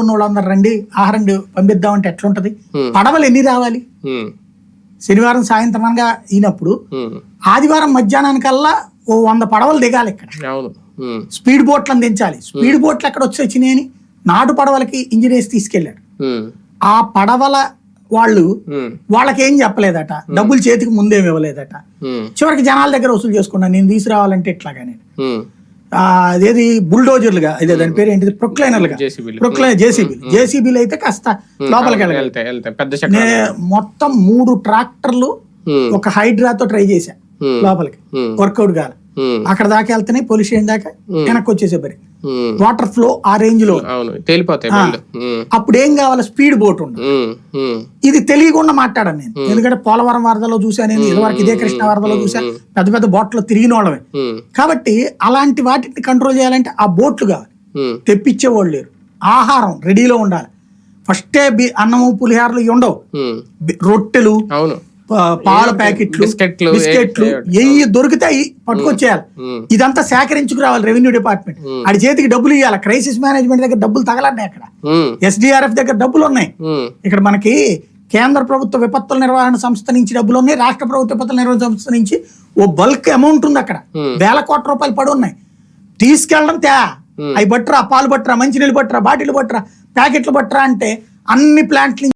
ఉన్న వాళ్ళందరూ రండి ఆహారం పంపిద్దామంటే ఎట్లుంటది. పడవలు ఎన్ని రావాలి? శనివారం సాయంత్రం అనగా అయినప్పుడు ఉమ్, ఆదివారం మధ్యాహ్నానికల్లా ఓ వంద పడవలు దిగాలి ఇక్కడ. స్పీడ్ బోట్లను దించాలి. స్పీడ్ బోట్లు ఎక్కడ వచ్చి వచ్చినాయి అని నాటు పడవలకి ఇంజనీర్స్ తీసుకెళ్ళాడు ఉమ్, ఆ పడవల వాళ్ళు వాళ్ళకి ఏం చెప్పలేదట డబ్బులు చేతికి ముందేమి ఇవ్వలేదట. చివరికి జనాల దగ్గర వసూలు చేసుకున్నాను నేను తీసుకురావాలంటే ఇట్లాగా నేను అదేది బుల్డోజర్లుగా ఇదే దాని పేరు ఏంటిది? ప్రొక్లైనర్లుగా. ప్రొక్లైన్ జేసీబీలు. జేసీబీలు అయితే కాస్త లోపలికి చక్రం మొత్తం మూడు ట్రాక్టర్లు ఒక హైడ్రాతో ట్రై చేశా లోపలికి. వర్కౌట్ ఉమ్, అక్కడ దాకా వెళ్తేనే పోలీస్ స్టేషన్ దాకా వెనక్కి వచ్చేసే పరి వాటర్ ఫ్లో ఆ రేంజ్లో తేలిపోతాయి అప్పుడు ఏం కావాలి? స్పీడ్ బోట్ ఉమ్, ఇది తెలియకుండా మాట్లాడాను నేను. ఎందుకంటే పోలవరం వరదలో చూసా నేను ఇదివరకు ఇదే కృష్ణ వరదలో చూసా. పెద్ద పెద్ద బోట్లు తిరిగిన వాళ్ళమే. కాబట్టి అలాంటి వాటిని కంట్రోల్ చేయాలంటే ఆ బోట్లు కావాలి. తెప్పించేవాళ్ళు లేరు. ఆహారం రెడీలో ఉండాలి. ఫస్టే అన్నము పులిహారలు ఇవి ఉండవు. రొట్టెలు అవును. పాల ప్యాకెట్లు బిస్కెట్లు, బిస్కెట్లు ఏ- ఎయ్యి దొరుకుతాయి పట్టుకొచ్చేయాలి. ఇదంతా సేకరించుకురావాలి రెవెన్యూ డిపార్ట్మెంట్. ఆడి చేతికి డబ్బులు ఇవ్వాలి క్రైసిస్ మేనేజ్మెంట్ దగ్గర డబ్బులు తగలన్నాయి అక్కడ. ఎస్డిఆర్ఎఫ్ దగ్గర డబ్బులు ఉన్నాయి. ఇక్కడ మనకి కేంద్ర ప్రభుత్వ విపత్తుల నిర్వహణ సంస్థ నుంచి డబ్బులు ఉన్నాయి. రాష్ట్ర ప్రభుత్వ విపత్తుల నిర్వహణ సంస్థ నుంచి ఓ బల్క్ అమౌంట్ ఉంది అక్కడ. వేల కోట్ల రూపాయలు పడి ఉన్నాయి. తీసుకెళ్ళడం తే అవి బట్టరా పాలు బట్టరా మంచినీళ్ళు బట్టరా బాటిల్ బట్టరా ప్యాకెట్లు బట్టరా అంటే అన్ని ప్లాంట్లు